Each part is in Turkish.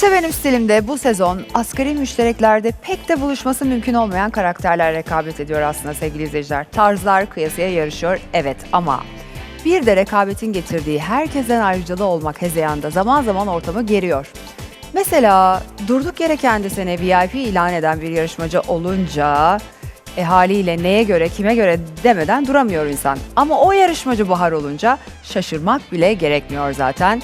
İşte benim stilimde bu sezon asgari müştereklerde pek de buluşması mümkün olmayan karakterler rekabet ediyor aslında sevgili izleyiciler. Tarzlar kıyasıya yarışıyor evet ama bir de rekabetin getirdiği herkesten ayrıcalığı olmak hezeyanda zaman zaman ortamı geriyor. Mesela durduk yere kendisine VIP ilan eden bir yarışmacı olunca e haliyle neye göre kime göre demeden duramıyor insan. Ama o yarışmacı Bahar olunca şaşırmak bile gerekmiyor zaten.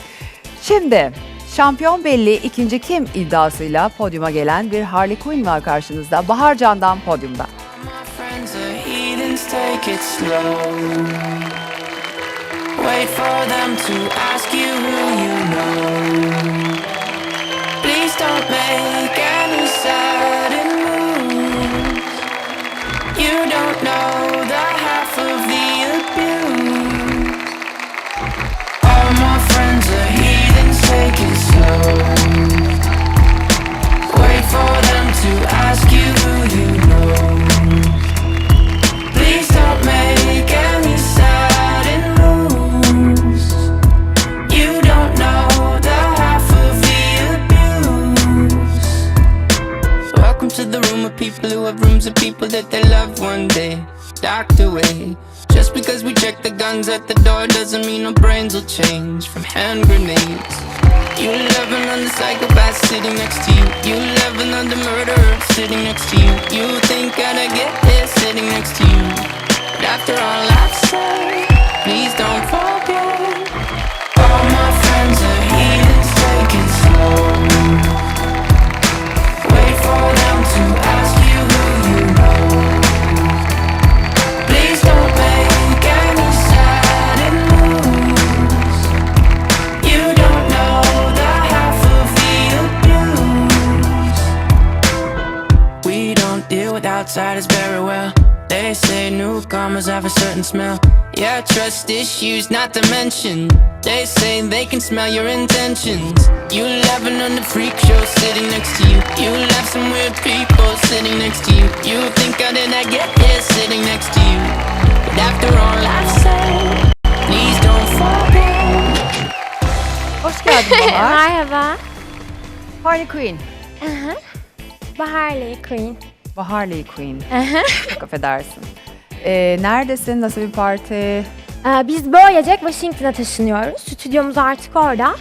Şimdi şampiyon belli ikinci kim iddiasıyla podyuma gelen bir Harley Quinn var karşınızda. Bahar Can'dan podyumda. Wait for them to ask you who you change from hand grenades. You love another psychopath sitting next to you. You love another murderer sitting next to you. You think I'd get here sitting next to you. But after all I've said, please don't forget. All my friends are take it slow. Deal with outsiders very well. They say newcomers have a certain smell. Yeah, trust issues, not to mention. They say they can smell your intentions. You laughing on the freak show sitting next to you. You laugh some weird people sitting next to you. You think how did I get here sitting next to you? But after all I've said, please don't forget. Hoş geldin Bahar. Merhaba. Harley Quinn. Baharlı Queen. Harley Quinn. Çok affedersin. Ee, neredesin? Nasıl bir parti? Ee, biz böylece Washington'a taşınıyoruz. Stüdyomuz artık orada.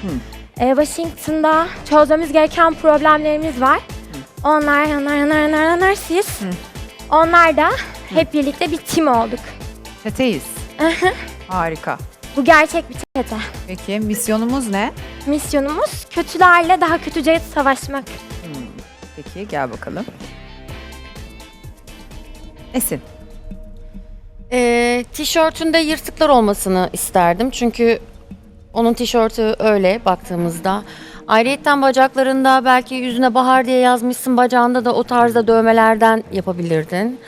Ee, Washington'da çözmemiz gereken problemlerimiz var. Onlar, onlar, onlar, onlar, onlar siz. Onlar da hep birlikte bir tim olduk. Çeteyiz. Harika. Bu gerçek bir çete. Peki misyonumuz ne? Misyonumuz kötülerle daha kötüce savaşmak. Peki gel bakalım. Esin. Ee, tişörtünde yırtıklar olmasını isterdim çünkü onun tişörtü öyle baktığımızda. Ayrıyeten bacaklarında belki yüzüne bahar diye yazmışsın bacağında da o tarzda dövmelerden yapabilirdin.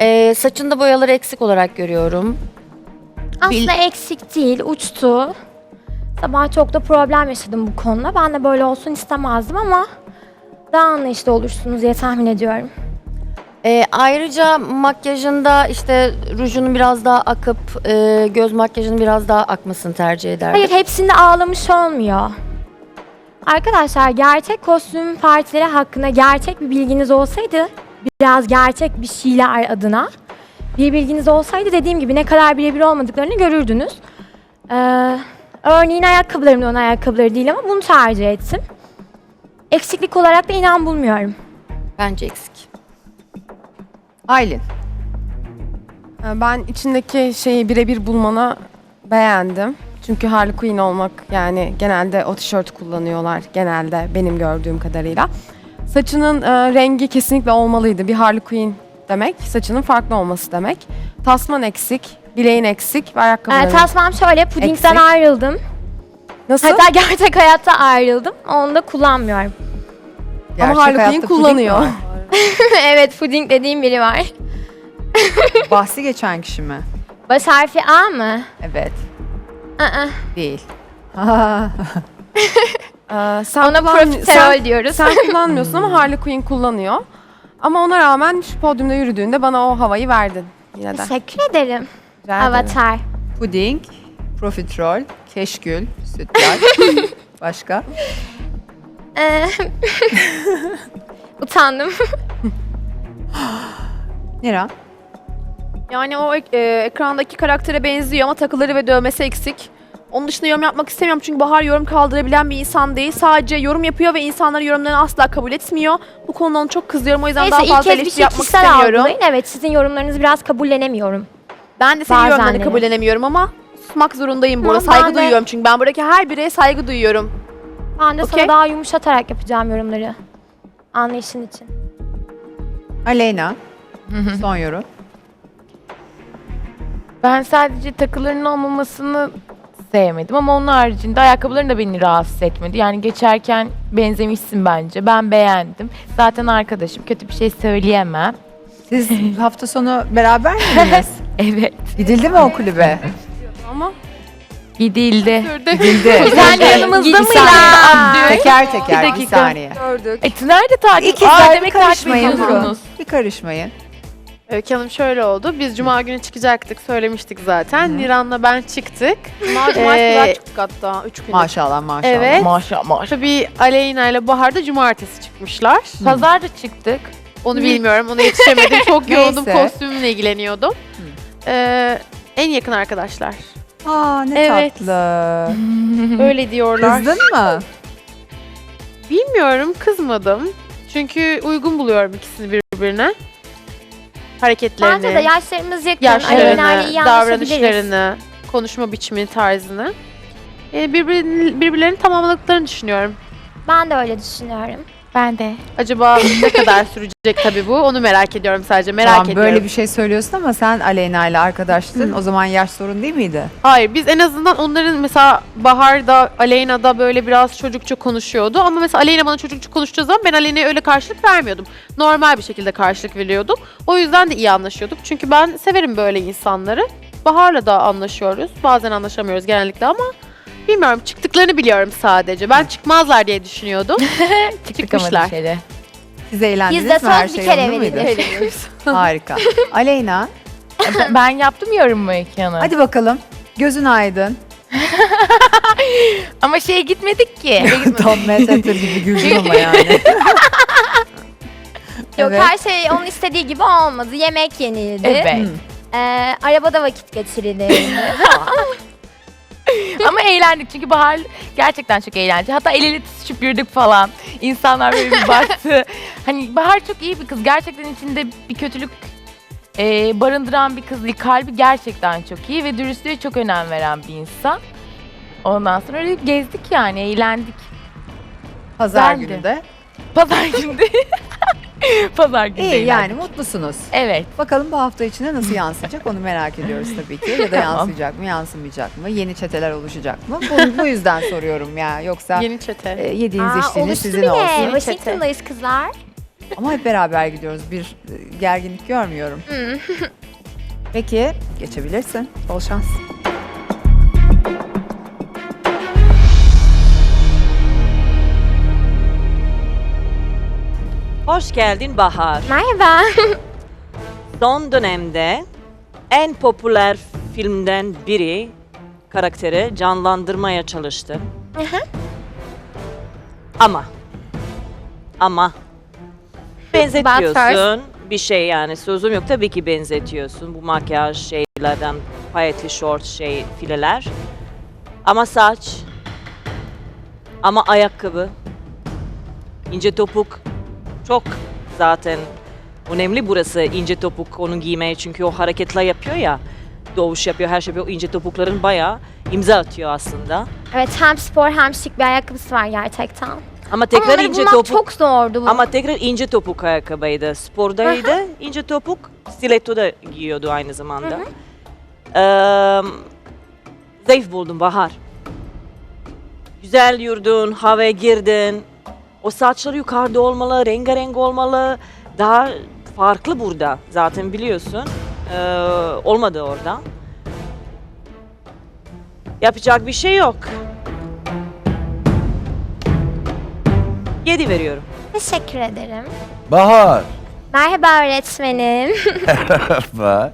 Ee, saçında boyaları eksik olarak görüyorum. Aslında eksik değil, uçtu. Sabah çok da problem yaşadım bu konuda. Ben de böyle olsun istemezdim ama daha anlayışlı olursunuz diye tahmin ediyorum. Ee, ayrıca makyajında işte rujunun biraz daha akıp e, göz makyajının biraz daha akmasını tercih ederdim. Hayır hepsinde ağlamış olmuyor. Arkadaşlar gerçek kostüm partileri hakkında gerçek bir bilginiz olsaydı biraz gerçek bir şeyler adına bir bilginiz olsaydı dediğim gibi ne kadar birebir olmadıklarını görürdünüz. Ee, örneğin ayakkabılarım da onun ayakkabıları değil ama bunu tercih ettim. Eksiklik olarak da inan bulmuyorum. Bence eksik. Aylin. Ee, Ben içindeki şeyi birebir bulmana beğendim. Çünkü Harley Quinn olmak yani genelde o tişörtü kullanıyorlar genelde benim gördüğüm kadarıyla. Saçının e, rengi kesinlikle olmalıydı. Bir Harley Quinn demek saçının farklı olması demek. Tasman eksik, bileğin eksik ve Ee, ayakkabıların tasmam şöyle pudingden Eksik. ayrıldım. Nasıl? Hatta gerçek hayatta ayrıldım. Onu da kullanmıyorum. Gerçek Harley Quinn hayatta puding kullanıyor. mi var? evet puding dediğim biri var. Bahsi geçen kişi mi? Baş harfi A mı? Evet. Aa, Değil. Ee, sen ona kullan- profiterol sen- diyoruz. Sen kullanmıyorsun ama Harley Quinn kullanıyor. Ama ona rağmen şu podyumda yürüdüğünde bana o havayı verdin yine de. Teşekkür ederim. Rica ederim. Avatar. Puding, profiterol, keşkül, sütlaç. Başka? Ee, utandım. Niran. Yani o ek- e, ekrandaki karaktere benziyor ama takıları ve dövmesi eksik. Onun dışında yorum yapmak istemiyorum çünkü Bahar yorum kaldırabilen bir insan değil. Sadece yorum yapıyor ve insanların yorumlarını asla kabul etmiyor. Bu konuda onu çok kızıyorum. O yüzden Neyse daha ilk fazla kez bir eleştiri şey yapmak kişisel istemiyorum. algılayın. Evet sizin yorumlarınızı biraz kabullenemiyorum. Ben de senin Bazen yorumlarını de. kabullenemiyorum ama susmak zorundayım burada. Tamam, ben Saygı de- duyuyorum çünkü ben buradaki her bireye saygı duyuyorum. Ben de Okey. sana daha yumuşatarak yapacağım yorumları. Anlayışın için. Aleyna. Son yorum. Ben sadece takılarının olmamasını sevmedim ama onun haricinde ayakkabıların da beni rahatsız etmedi. Yani geçerken benzemişsin bence. Ben beğendim. Zaten arkadaşım kötü bir şey söyleyemem. Siz hafta sonu beraber miydiniz? Evet. Gidildi mi o kulübe? Ama Gidildi. Gidildi. Sen de yanımızda saniye. Abdül? Teker teker bir, dakika. saniye. Gördük. E, nerede takip? İkizler Aa, bir demek takip karışmayın. ediyorsunuz. Bir karışmayın. Öykü Hanım şöyle oldu. Biz cuma günü çıkacaktık, söylemiştik zaten. Niran'la ben çıktık. Cuma cumartesi Ee, çıktık hatta. Üç gün. Maşallah maşallah. Evet. Maşallah maşallah. Tabii Aleyna ile Bahar da cumartesi çıkmışlar. Pazar da çıktık. Onu bilmiyorum, ona yetişemedim. Çok yoğundum, Neyse. kostümümle ilgileniyordum. Ee, en yakın arkadaşlar. Aa ne Evet. tatlı. Öyle diyorlar. Kızdın mı? Bilmiyorum, kızmadım. Çünkü uygun buluyorum ikisini birbirine. Hareketlerini, Bence de yaşlarımız yakın. Yaşlarını, iyi anlaşabiliriz. davranışlarını, konuşma biçimi, tarzını. Ee, birbirini, birbirlerini tamamladıklarını düşünüyorum. Ben de öyle düşünüyorum. Ben de. Acaba ne kadar sürecek tabii bu? Onu merak ediyorum sadece. Merak tamam ediyorum. böyle bir şey söylüyorsun ama sen Aleyna ile arkadaştın. O zaman yaş sorun değil miydi? Hayır biz en azından onların mesela Bahar'da, Aleyna'da böyle biraz çocukça konuşuyordu. Ama mesela Aleyna bana çocukça konuştuğu zaman ben Aleyna'ya öyle karşılık vermiyordum. Normal bir şekilde karşılık veriyordum. O yüzden de iyi anlaşıyorduk. Çünkü ben severim böyle insanları. Bahar'la da anlaşıyoruz. Bazen anlaşamıyoruz genellikle ama bilmiyorum çıktıklarını biliyorum sadece. Ben çıkmazlar diye düşünüyordum. Çıktık Çıkmışlar. ama dışarı. Siz eğlendiniz Bizde mi? Her söz bir şey kere yolunda mıydı? verilir. Harika. Aleyna Ben- yaptım yorumu Öykü Hanım. hadi bakalım. Gözün aydın. Ama şeye gitmedik ki. Tom Manhattan gibi güldün ama yani. Yok Evet. her şey onun istediği gibi olmadı. Yemek yenildi. evet. Ee, arabada vakit geçirildi. Ama eğlendik çünkü Bahar gerçekten çok eğlenceli. Hatta el ele tutuşup yürüdük falan. İnsanlar böyle bir baktı. hani Bahar çok iyi bir kız. Gerçekten içinde bir kötülük e, barındıran bir kız değil. Kalbi gerçekten çok iyi ve dürüstlüğe çok önem veren bir insan. Ondan sonra öyle gezdik yani, eğlendik. Pazar Güzeldi. günü de. Pazar günü. Pazar günü İyi eğlendik. yani mutlusunuz. Evet. Bakalım bu hafta içinde nasıl yansıyacak onu merak ediyoruz tabii ki. Ya da Tamam. yansıyacak mı, yansımayacak mı? Yeni çeteler oluşacak mı? Bu, bu yüzden soruyorum ya. Yoksa Yeni çete. e, yediğiniz Aa, içtiğiniz oluştu sizin bile. olsun. Washington'dayız kızlar. Ama hep beraber gidiyoruz. Bir e, gerginlik görmüyorum. Peki geçebilirsin. Bol şans. Hoş geldin Bahar. Merhaba. Son dönemde en popüler filmden biri karakteri canlandırmaya çalıştı. Ama ama benzetiyorsun bir şey yani sözüm yok tabii ki benzetiyorsun bu makyaj şeylerden payetli short şey fileler ama saç ama ayakkabı ince topuk çok zaten önemli. Burası ince topuk onu giymeye çünkü o hareketler yapıyor ya doğuş yapıyor her şey yapıyor. O ince topukların bayağı imza atıyor aslında. Evet hem spor hem şık bir ayakkabısı var gerçekten. ama tekrar onları ince bulmak topuk çok zordu. Bu. ama tekrar ince topuk ayakkabıydı. Spordaydı. İnce topuk stiletto da giyiyordu aynı zamanda. Ee, zayıf buldum Bahar. Güzel yürüdün havaya girdin o saçları yukarıda olmalı rengarenk olmalı daha farklı burada zaten biliyorsun Ee, olmadı orada yapacak bir şey yok 7 veriyorum Teşekkür ederim. Bahar. Merhaba öğretmenim. Merhaba.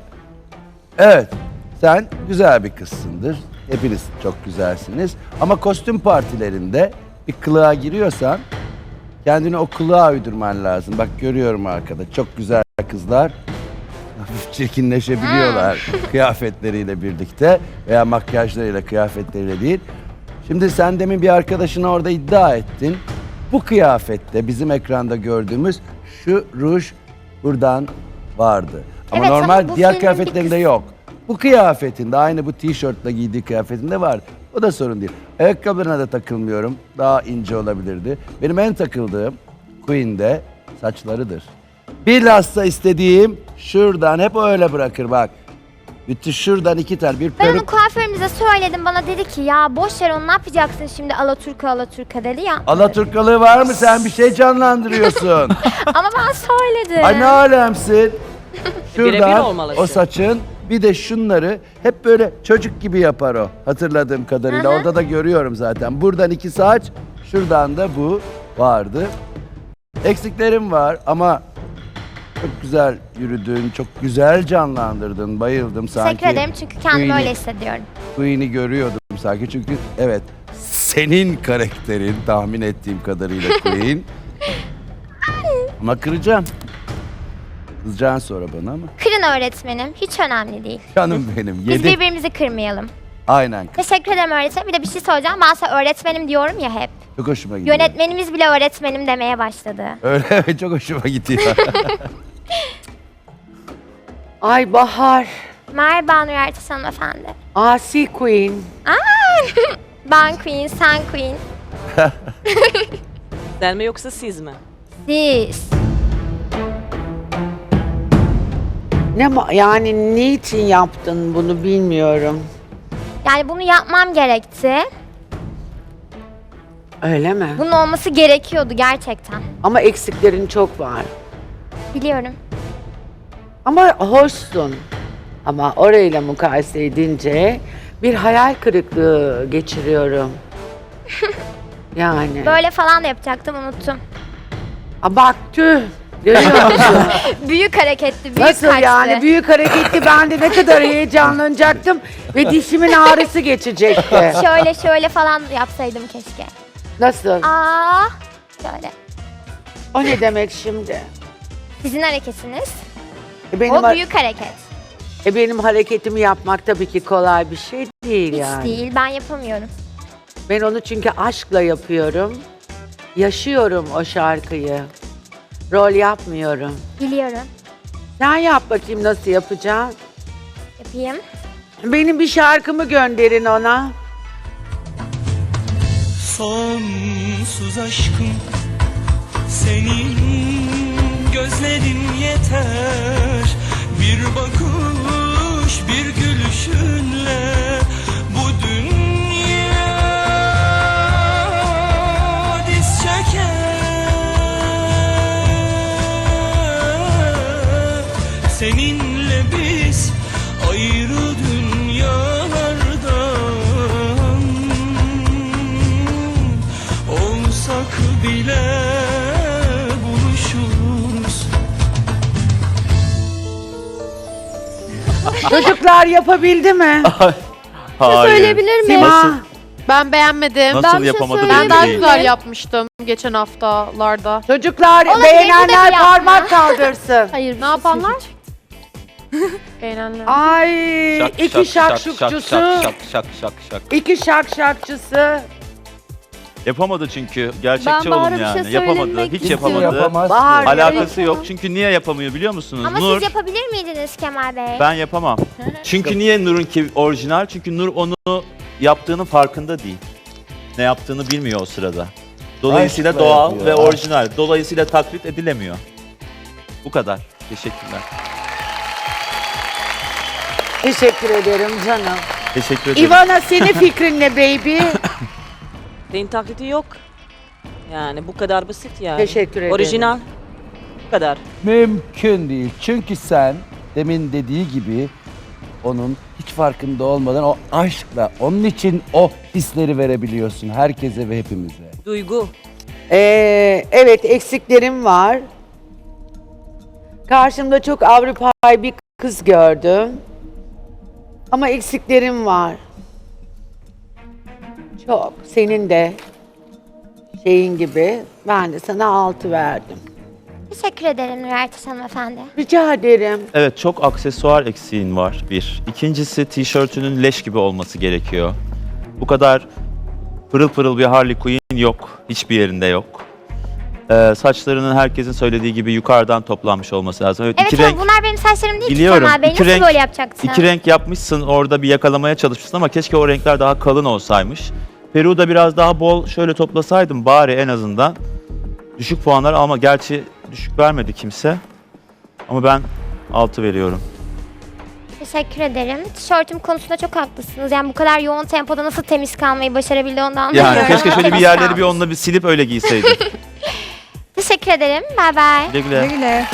Evet, sen güzel bir kızsındır. Hepiniz çok güzelsiniz. Ama kostüm partilerinde bir kılığa giriyorsan kendini o kılığa uydurman lazım. Bak görüyorum arkada çok güzel kızlar. Hafif çirkinleşebiliyorlar kıyafetleriyle birlikte veya makyajlarıyla kıyafetleriyle değil. Şimdi sen demin bir arkadaşına orada iddia ettin. Bu kıyafette bizim ekranda gördüğümüz şu ruj buradan vardı. Ama Evet, ama normal bu diğer bir kıyafetlerinde yok. Bu kıyafetinde aynı bu tişörtle giydiği kıyafetinde var. O da sorun değil. Ayakkabılarına da takılmıyorum. Daha ince olabilirdi. Benim en takıldığım Queen'de saçlarıdır. Bilhassa istediğim şuradan hep öyle bırakır bak. Bütün şuradan iki tane bir Ben onu peruk. kuaförümüze söyledim. Bana dedi ki ya boş ver onu ne yapacaksın şimdi Alaturka Alaturka dedi ya. Alaturkalığı var mı sen bir şey canlandırıyorsun. Ama ben söyledim. Ay ne alemsin. Birebir Şuradan olmalı o saçın bir de şunları hep böyle çocuk gibi yapar o hatırladığım kadarıyla. Hı. Orada da görüyorum zaten. Buradan iki saç, şuradan da bu vardı. Eksiklerim var ama çok güzel yürüdün, çok güzel canlandırdın. Bayıldım sanki. Teşekkür ederim çünkü kendimi Queen'i- öyle hissediyorum. Queen'i görüyordum sanki çünkü evet senin karakterin tahmin ettiğim kadarıyla Queen. ama kıracağım. Kızacaksın sonra bana ama. Kırın öğretmenim hiç önemli değil. Canım benim. Biz Yedi. birbirimizi kırmayalım. Aynen. Teşekkür ederim öğretmenim. Bir de bir şey söyleyeceğim. Ben size öğretmenim diyorum ya hep. Çok hoşuma gidiyor. Yönetmenimiz bile öğretmenim demeye başladı. Öyle mi? Çok hoşuma gidiyor. Ay Bahar, Merhaba Nur Ertaş hanımefendi. Asi Queen. Ben Queen, sen Queen. Sen mi yoksa siz mi? Siz. Ne ma- yani niçin yaptın bunu bilmiyorum. Yani bunu yapmam gerekti. Öyle mi? Bunun olması gerekiyordu gerçekten. Ama eksiklerin çok var. Biliyorum. Ama hoşsun. Ama orayla mukayese edince bir hayal kırıklığı geçiriyorum. Yani. Böyle falan da yapacaktım unuttum. Aa, bak tüh. Görüyor musun? Büyük hareketti, büyük Nasıl kaçtı. yani? Büyük hareketli ben de ne kadar heyecanlanacaktım ve dişimin ağrısı geçecekti. Şöyle şöyle falan yapsaydım keşke. Nasıl? Aa, şöyle. O ne demek şimdi? Sizin hareketiniz. E, Benim, o ha- büyük hareket. e, benim hareketimi yapmak tabii ki kolay bir şey değil Hiç yani. değil, ben yapamıyorum. Ben onu çünkü aşkla yapıyorum. Yaşıyorum o şarkıyı. Rol yapmıyorum. Biliyorum. Sen yap bakayım nasıl yapacaksın. Yapayım. Benim bir şarkımı gönderin ona. Sonsuz aşkım Senin gözlerin yeter Bir bakış bir gülüşünle Çocuklar yapabildi mi? Söyleyebilir miyim? Ben beğenmedim. Ben bir şey. Ben daha Değil. güzel yapmıştım geçen haftalarda. Çocuklar Olabilir, beğenenler bir de parmak kaldırsın. Hayır, Ne yapanlar? Beğenenler. Ay iki şakşukçusu, şak şak şak. iki şakşakçısı. Yapamadı çünkü. Gerçekçi Ben olun Bahar'a bir yani. şey yapamadı. söylemek Hiç yapamadı. yapamaz. Bahar, Alakası yok. Çünkü niye yapamıyor biliyor musunuz? Ama Nur siz yapabilir miydiniz Kemal Bey? ben yapamam. Çünkü niye Nur'un ki orijinal? Çünkü Nur onu yaptığının farkında değil. Ne yaptığını bilmiyor o sırada. Dolayısıyla Aşkla doğal yapıyor, ve aşk. orijinal. Dolayısıyla taklit edilemiyor. Bu kadar. Teşekkürler. Teşekkür ederim canım. Teşekkür ederim. Ivana senin fikrin ne baby? Senin taklidi yok. Yani bu kadar basit yani. Teşekkür ederim. Orijinal. Bu kadar. Mümkün değil. Çünkü sen demin dediği gibi onun hiç farkında olmadan o aşkla onun için o hisleri verebiliyorsun herkese ve hepimize. Duygu. Ee, evet eksiklerim var. Karşımda çok Avrupa'yı bir kız gördüm. Ama eksiklerim var. Çok. Senin de. şeyin gibi. Ben de sana 6 verdim. Teşekkür ederim Nurertes hanımefendi. Rica ederim. Evet çok aksesuar eksiğin var bir. İkincisi tişörtünün leş gibi olması gerekiyor. Bu kadar pırıl pırıl bir Harley Quinn yok. Hiçbir yerinde yok. Ee, saçlarının herkesin söylediği gibi yukarıdan toplanmış olması lazım. Evet, Evet iki ama renk, bunlar benim saçlarım değil Biliyorum. ki Kemal Bey. İki Nasıl renk- böyle yapacaksın? iki renk yapmışsın orada bir yakalamaya çalışmışsın ama keşke o renkler daha kalın olsaymış. Peru'da da biraz daha bol şöyle toplasaydım bari en azından. Düşük puanlar ama gerçi düşük vermedi kimse. Ama ben 6 veriyorum. Teşekkür ederim. Tişörtüm konusunda çok haklısınız. Yani bu kadar yoğun tempoda nasıl temiz kalmayı başarabildi ondan Yani anlamıyorum. keşke şöyle bir Temiz yerleri bir kalmış. onunla bir silip öyle giyseydin. Teşekkür ederim. Bay bay. Güle güle. Güle güle.